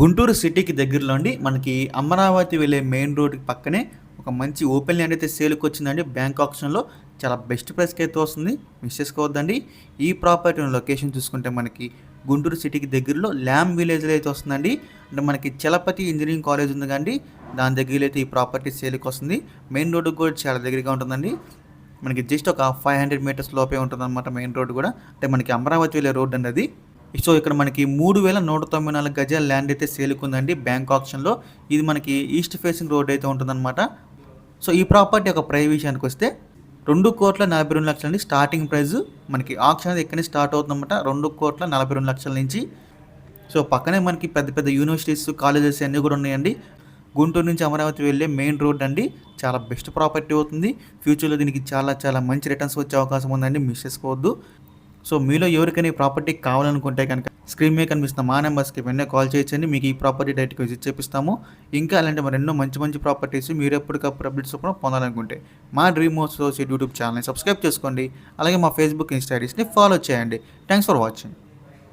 గుంటూరు సిటీకి దగ్గరలో అండి. మనకి అమరావతి వెళ్ళే మెయిన్ రోడ్కి పక్కనే ఒక మంచి ఓపెన్ ల్యాండ్ అయితే సేల్కి వచ్చిందండి. బ్యాంక్ ఆప్షన్లో చాలా బెస్ట్ ప్రైస్కి అయితే వస్తుంది. మిస్ చేసుకోవద్దండి. ఈ ప్రాపర్టీ లొకేషన్ చూసుకుంటే మనకి గుంటూరు సిటీకి దగ్గరలో ల్యామ్ విలేజ్లో అయితే వస్తుందండి. అంటే మనకి చలపతి ఇంజనీరింగ్ కాలేజ్ ఉంది కండి దాని దగ్గరలో అయితే ఈ ప్రాపర్టీ సేల్కి వస్తుంది. మెయిన్ రోడ్డు కూడా చాలా దగ్గరగా ఉంటుందండి. మనకి జస్ట్ ఒక ఫైవ్ హండ్రెడ్ మీటర్స్ లోపే ఉంటుంది అనమాట మెయిన్ రోడ్ కూడా. అంటే మనకి అమరావతి వెళ్ళే రోడ్ అండి అది సో ఇక్కడ మనకి మూడు వేల నూట తొంభై నాలుగు గజాల ల్యాండ్ అయితే సేల్కుందండి బ్యాంక్ ఆప్షన్లో ఇది మనకి ఈస్ట్ ఫేసింగ్ రోడ్ అయితే ఉంటుందన్నమాట. సో ఈ ప్రాపర్టీ ఒక ప్రైస్ విషయానికి వస్తే రెండు కోట్ల నలభై రెండు లక్షల నుంచి స్టార్టింగ్ ప్రైస్ మనకి ఆప్షన్ అనేది స్టార్ట్ అవుతుందన్నమాట. రెండు కోట్ల నలభై రెండు లక్షల నుంచి. సో పక్కనే మనకి పెద్ద పెద్ద యూనివర్సిటీస్ కాలేజెస్ అన్నీ కూడా ఉన్నాయండి. గుంటూరు నుంచి అమరావతి వెళ్ళే మెయిన్ రోడ్ అండి. చాలా బెస్ట్ ప్రాపర్టీ అవుతుంది. ఫ్యూచర్లో దీనికి చాలా చాలా మంచి రిటర్న్స్ వచ్చే అవకాశం ఉందండి. మిస్ చేసుకోవద్దు. సో మీలో ఎవరికైనా ఈ ప్రాపర్టీ కావాలనుకుంటే కనుక స్క్రీన్ మీద కనిపిస్తున్న మా నెంబర్స్కి వెంటనే కాల్ చేయొచ్చండి మీకు ఈ ప్రాపర్టీ డైరెక్ట్గా విజిట్ చేపిస్తాము. ఇంకా అలాంటి మరి ఎన్నో మంచి మంచి ప్రాపర్టీస్ మీరు ఎప్పటికప్పుడు అప్డేట్స్ కూడా పొందాలనుకుంటే మా డ్రీమ్ హౌస్ యూట్యూబ్ ఛానల్ని సబ్స్క్రైబ్ చేసుకోండి. అలాగే మా ఫేస్బుక్ ఇన్స్టాగ్రామ్స్ని ఫాలో చేయండి. Thanks for watching.